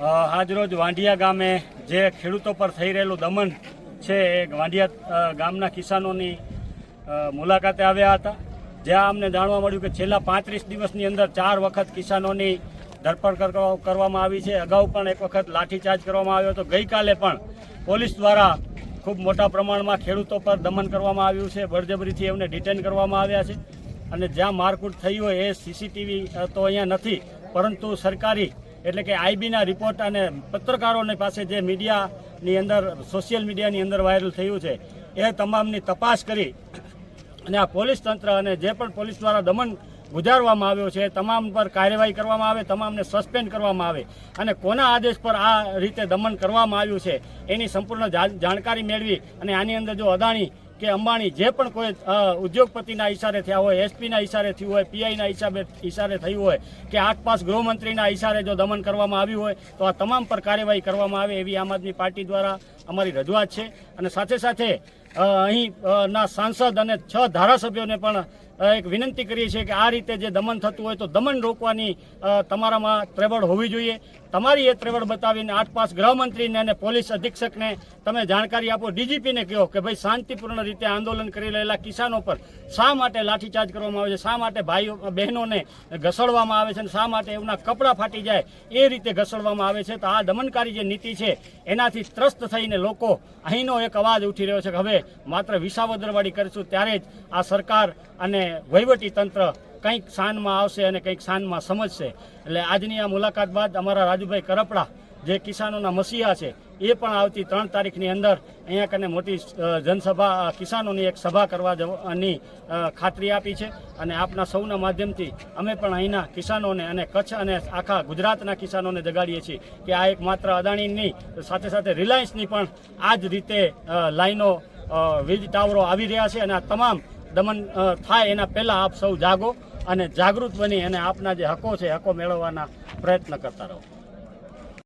આજરોજ વાંઢિયા ગામે જે ખેડૂતો પર થઈ રહેલું દમન છે, એ વાંઢિયા ગામના કિસાનોની મુલાકાતે આવ્યા હતા. જ્યાં અમને જાણવા મળ્યું કે છેલ્લા પાંત્રીસ દિવસની અંદર ચાર વખત કિસાનોની ધરપકડ કરવા- કરવામાં આવી છે. અગાઉ પણ એક વખત લાઠીચાર્જ કરવામાં આવ્યો હતો. ગઈકાલે પણ પોલીસ દ્વારા ખૂબ મોટા પ્રમાણમાં ખેડૂતો પર દમન કરવામાં આવ્યું છે. બળજબરીથી એમને ડિટેન કરવામાં આવ્યા છે. અને જ્યાં મારકૂટ થઈ હોય એ સીસીટીવી તો અહીંયા નથી. પરંતુ સરકારી એટલે કે આઈબીના રિપોર્ટ અને પત્રકારોની પાસે જે મીડિયાની અંદર સોશિયલ મીડિયાની અંદર વાયરલ થયું છે, એ તમામની તપાસ કરી અને આ પોલીસ તંત્ર અને જે પણ પોલીસ દ્વારા દમન ગુજારવામાં આવ્યો છે તમામ પર કાર્યવાહી કરવામાં આવે, તમામને સસ્પેન્ડ કરવામાં આવે અને કોના આદેશ પર આ રીતે દમન કરવામાં આવ્યું છે, એની સંપૂર્ણ જાણકારી મેળવી અને આની અંદર જો અદાણી કે અંબાણી જે પણ કોઈ ઉદ્યોગપતિના ઇશારે થયા હોય, એસપીના ઈશારે થયું હોય, પીઆઈના હિસાબે ઇશારે થયું હોય, કે આસપાસ ગૃહમંત્રીના ઈશારે જો દમન કરવામાં આવ્યું હોય, તો આ તમામ પર કાર્યવાહી કરવામાં આવે એવી આમ આદમી પાર્ટી દ્વારા અમારી રજૂઆત છે. અને સાથે સાથે અહીં ના સાંસદ અને છ ધારાસભ્યોને પણ એક વિનંતી કરીએ છીએ કે આ રીતે જે દમન થતું હોય તો દમન રોકવાની તમારામાં પ્રબળ હોવી જોઈએ. તમારી એ ત્રેવડ બતાવીને આસપાસ ગૃહમંત્રીને અને પોલીસ અધિક્ષકને તમે જાણકારી આપો. ડીજીપીને કહો કે ભાઈ શાંતિપૂર્ણ રીતે આંદોલન કરી રહેલા કિસાનો પર શા માટે લાઠીચાર્જ કરવામાં આવે છે? શા માટે ભાઈઓ, બહેનોને ઘસડવામાં આવે છે અને શા માટે એમના કપડાં ફાટી જાય? એ રીતે ઘસડવામાં આવે છે. તો આ દમનકારી જે નીતિ છે, એનાથી ત્રસ્ત થઈને લોકો અહીંનો એક અવાજ ઉઠી રહ્યો છે કે હવે માત્ર વિસાવદરવાળી કરીશું, ત્યારે જ આ સરકાર અને વહીવટી તંત્ર કંઈક શાનમાં આવશે અને કંઈક શાનમાં સમજશે. એટલે આજની આ મુલાકાત બાદ અમારા રાજુભાઈ કરપડા, જે કિસાનોના મસીહા છે, એ પણ આવતી ત્રણ તારીખની અંદર અહીંયા કને મોટી જનસભા કિસાનોની એક સભા કરવા જવાની ખાતરી આપી છે. અને આપના સૌના માધ્યમથી અમે પણ અહીંના કિસાનોને અને કચ્છ અને આખા ગુજરાતના કિસાનોને જગાડીએ છીએ કે આ એક માત્ર અદાણીની, સાથે સાથે રિલાયન્સની પણ આ જ રીતે લાઈનો વીજ ટાવરો આવી રહ્યા છે અને આ તમામ દમન થાય એના પહેલાં આપ સૌ જાગો. અને જાગૃત બની અને આપના જે હકો છે હકો મેળવવાના પ્રયત્ન કરતા રહો.